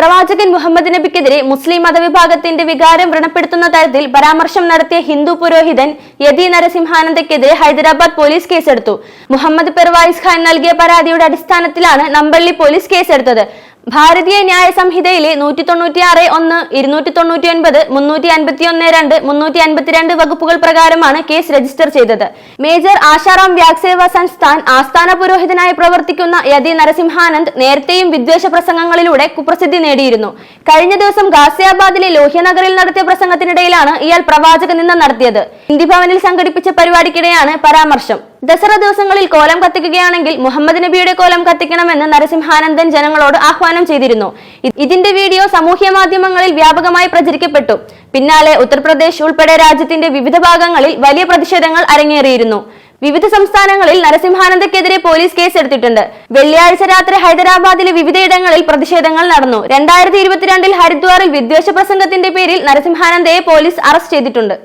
പ്രവാചകൻ മുഹമ്മദ് നബിക്കെതിരെ മുസ്ലിം മതവിഭാഗത്തിന്റെ വികാരം വ്രണപ്പെടുത്തുന്ന തരത്തിൽ പരാമർശം നടത്തിയ ഹിന്ദു പുരോഹിതൻ യതി നരസിംഹാനന്ദക്കെതിരെ ഹൈദരാബാദ് പോലീസ് കേസെടുത്തു. മുഹമ്മദ് പെർവായിസ് ഖാൻ നൽകിയ പരാതിയുടെ അടിസ്ഥാനത്തിലാണ് നമ്പള്ളി പോലീസ് കേസെടുത്തത്. ഭാരതീയ ന്യായ സംഹിതയിലെ നൂറ്റി തൊണ്ണൂറ്റി ആറ് ഒന്ന് ഇരുന്നൂറ്റി തൊണ്ണൂറ്റി ഒൻപത് മുന്നൂറ്റി അൻപത്തി ഒന്ന് രണ്ട് മുന്നൂറ്റി അൻപത്തിരണ്ട് വകുപ്പുകൾ പ്രകാരമാണ് കേസ് രജിസ്റ്റർ ചെയ്തത്. മേജർ ആശാറാം വ്യാക്സേവ സംസ്ഥാൻ ആസ്ഥാന പുരോഹിതനായി പ്രവർത്തിക്കുന്ന യതി നരസിംഹാനന്ദ് നേരത്തെയും വിദ്വേഷ പ്രസംഗങ്ങളിലൂടെ കുപ്രസിദ്ധി നേടിയിരുന്നു. കഴിഞ്ഞ ദിവസം ഗാസിയാബാദിലെ ലോഹ്യനഗറിൽ നടത്തിയ പ്രസംഗത്തിനിടയിലാണ് ഇയാൾ പ്രവാചക നിന്ന നടത്തിയത്. ഹിന്ദി ഭവനിൽ സംഘടിപ്പിച്ച പരിപാടിക്കിടെയാണ് പരാമർശം. ദസറ ദിവസങ്ങളിൽ കോലം കത്തിക്കുകയാണെങ്കിൽ മുഹമ്മദ് നബിയുടെ കോലം കത്തിക്കണമെന്ന് നരസിംഹാനന്ദൻ ജനങ്ങളോട് ആഹ്വാനം ചെയ്തിരുന്നു. ഇതിന്റെ വീഡിയോ സാമൂഹ്യ മാധ്യമങ്ങളിൽ വ്യാപകമായി പ്രചരിക്കപ്പെട്ടു. പിന്നാലെ ഉത്തർപ്രദേശ് ഉൾപ്പെടെ രാജ്യത്തിന്റെ വിവിധ ഭാഗങ്ങളിൽ വലിയ പ്രതിഷേധങ്ങൾ അരങ്ങേറിയിരുന്നു. വിവിധ സംസ്ഥാനങ്ങളിൽ നരസിംഹാനന്ദക്കെതിരെ പോലീസ് കേസെടുത്തിട്ടുണ്ട്. വെള്ളിയാഴ്ച രാത്രി ഹൈദരാബാദിലെ വിവിധയിടങ്ങളിൽ പ്രതിഷേധങ്ങൾ നടന്നു. രണ്ടായിരത്തി ഇരുപത്തിരണ്ടിൽ ഹരിദ്വാറിൽ വിദ്വേഷ പ്രസംഗത്തിന്റെ പേരിൽ നരസിംഹാനന്ദയെ പോലീസ് അറസ്റ്റ് ചെയ്തിട്ടുണ്ട്.